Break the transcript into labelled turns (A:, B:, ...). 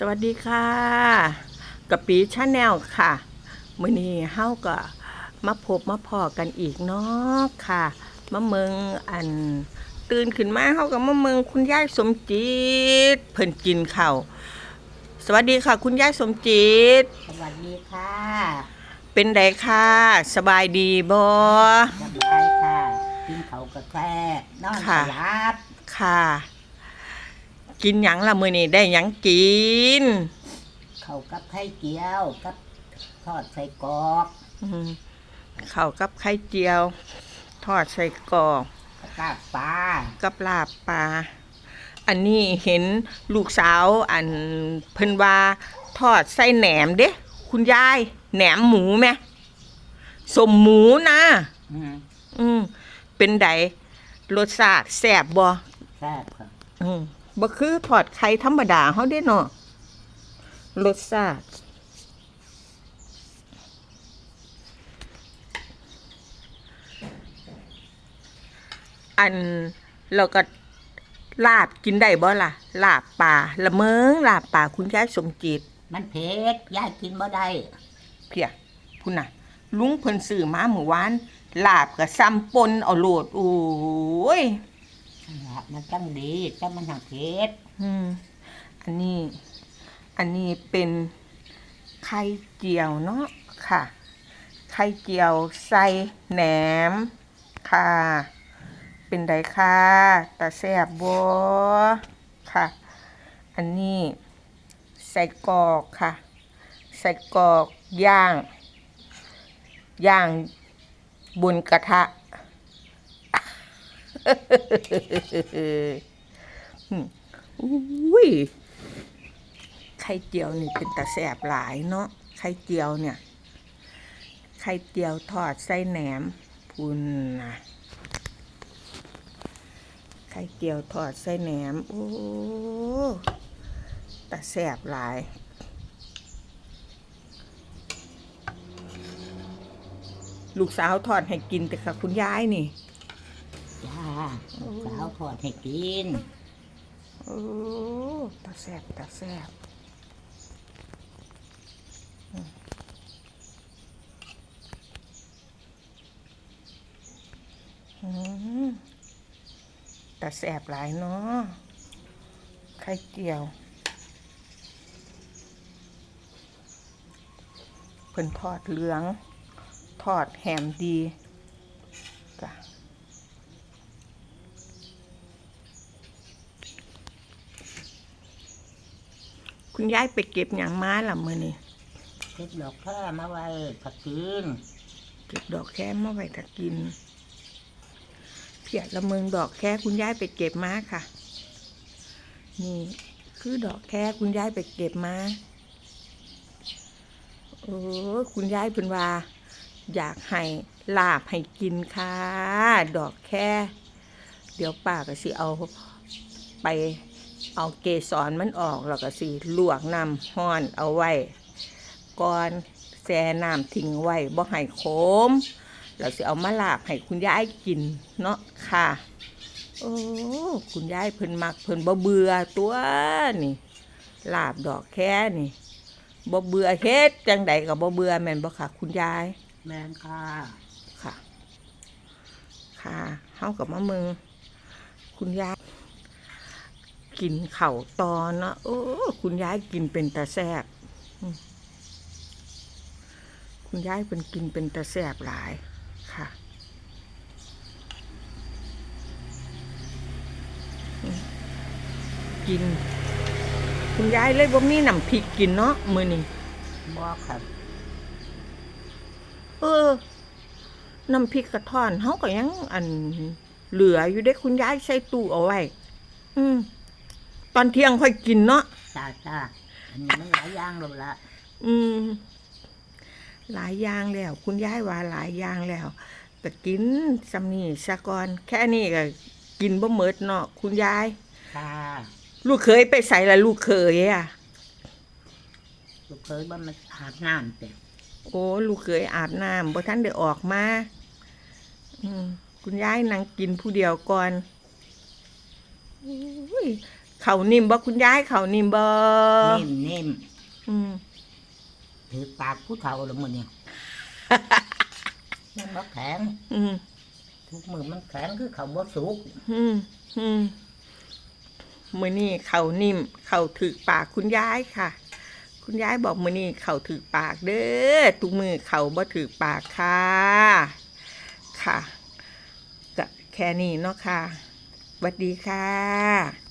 A: สวัสดีค่ะกะปีชาแนลค่ะมื้อนี้เฮาก็มาพบมาพอกันอีกเนาะค่ะมาเมืองอันตื่นขึ้นมาเฮาก็มาเมืองคุณยายสมจิตเพิ่นกินข้าวสวัสดีค่ะ คุณยายสมจิต
B: สวัสดีค่ะ
A: เป็นไดค่ะ สบายดีบ่
B: สบายค่ะกินเขาวกาแฟนอน
A: ค่ะ
B: สลับ
A: ค่ะ กินหยังล่ะมื้อนี้ได้หยังกิน
B: เขาวกับไข่เจียวกับทอดใส่กรอก
A: อืมข้าวกับไข่เจียว ทอดใส่กรอก
B: กับลาบปลา
A: กับลาบปลาอันนี้เห็นลูกสาวอันเพิ่นว่าทอดไส้แหนมเด้คุณยายแหนมหมูไหมสมหมูนะ
B: อืม
A: อืมเป็นไดรสชาติแซ่บบ่
B: แซ่บค่ะ
A: อืม บ่คือทอดไข่ธรรมดาเฮาเด้เนาะรสชาติอันเราก็ลาบกินได้บ่ล่ะ ลาบปลาละเมิงลาบปลาคุณยายสมจิต
B: มันเผ็ดยายกินบ่ได้
A: เพียพุ่นน่ะ ลุงเพิ่นซื้อมาเมื่อวานลาบกับซ้ำปนเอาโลดโอ้ย
B: นั่นล่ะมันจังดีแต่มันทางเผ็ด
A: อืมอันนี้อันนี้เป็นไข่เจียวเนาะค่ะ ไข่เจียวใส่แหนมค่ะ เป็นไดค่ะตาแซบบัค่ะ อันนี้ใส่กอกค่ะ ใส่กอกย่าง ย่างบนกระทะ อุ้ยไข่เจียวนี่เป็นตาแสบหลายเนาะไข่เจียวเนี่ย ไข่เจียวทอดไส้แหนมพุนนะไข่เจียวทอดไส้แหนมโอ้ตาแสบหลายลูกสาวทอดให้กินแต่ค่ะคุณยายนี่
B: จ้าลูกสาวทอดให้กิน
A: โอ้ตาแสบตาแสบอืมตาแสบหลายเนาะไข่เจียวเพิ่นทอดเหลือง ทอดแหมดี คุณยายไปเก็บอย่างม้าล่ะมือนี่
B: เก็บดอกแค่มาไว้ผักกิน
A: เก็บดอกแค่มาไว้ถ้ากิน เพียละเมืองดอกแค่คุณยายไปเก็บมาค่ะ นี่คือดอกแค่คุณยายไปเก็บมาโอ้คุณยายเป็นว่า อยากให้ลาบให้กินค่ะ ดอกแค่ เดี๋ยวป้าก็สิเอาไป เอาเกสรมันออกแล้วก็สิลวกน้ำห้อนเอาไว้ก่อนแช่น้ำทิ้งไว้บ่ให้ขมเราสิเอามาลาบให้คุณยายกินเนาะค่ะ โอ้คุณยายเพิ่นมักเพิ่นบ่เบื่อตัวนี่ลาบดอกแค่นี่บ่เบื่อเฮ็ดจังใดก็บ่เบื่อแม่นบ่ค่ะ คุณยาย
B: แมนค่ะ
A: ค่ะ ค่ะเฮากับมะเมืองคุณยาย กินเข่าวตอนเนาะโอ้คุณยายกินเป็นตาแซบอืมคุณยายเป็นกินเป็นตาแซบหลายค่ะอืมกิน คุณยายเลยบ่มีน้ำพริกกินเนาะมื้อนี้
B: บอกค่ะ
A: เออน้ำพริกกระท่อนเขาก็ยังอันเหลืออยู่ได้คุณยายใส่ตู้เอาไว้ อืม ตอนเที่ยงค่อยกินเนาะ
B: จ้าจ้าอันนี้มันหลายอย่างเลยละ
A: อืม หลายอย่างแล้ว คุณยายว่าหลายอย่างแล้วก็กินสำนีสะกอนแค่นี้ก็กินบ่เมิดเนาะคุณยาย
B: ค่ะ
A: ลูกเคยไปใส่ละลูกเคยอะ
B: ลูกเคยว่ามันอาบน้ำแต่
A: โอ้ลูกเคยอาบน้ำบ่ท่านได้ออกมาอืมคุณยายนั่งกินผู้เดียวก่อนอุ้ย เขานิ่มบ่คุณยายเขานิ่มบ่
B: นิ่มนิ่ม
A: อืม
B: ถือปากผู้เฒ่าแล้วมื้อนี้ มันบ่แข็ง
A: อืม
B: ทุกมือมันแข็งคือเขาบ่สุก
A: อืมอืมมือนี่เขานิ่ม เขาถือปากคุณยายค่ะ คุณยายบอกมือนี่เขาถือปากเด้อทุกมือเขาบ่ถือปากค่ะ ค่ะก็แค่นี้เนาะค่ะสวัสดีค่ะ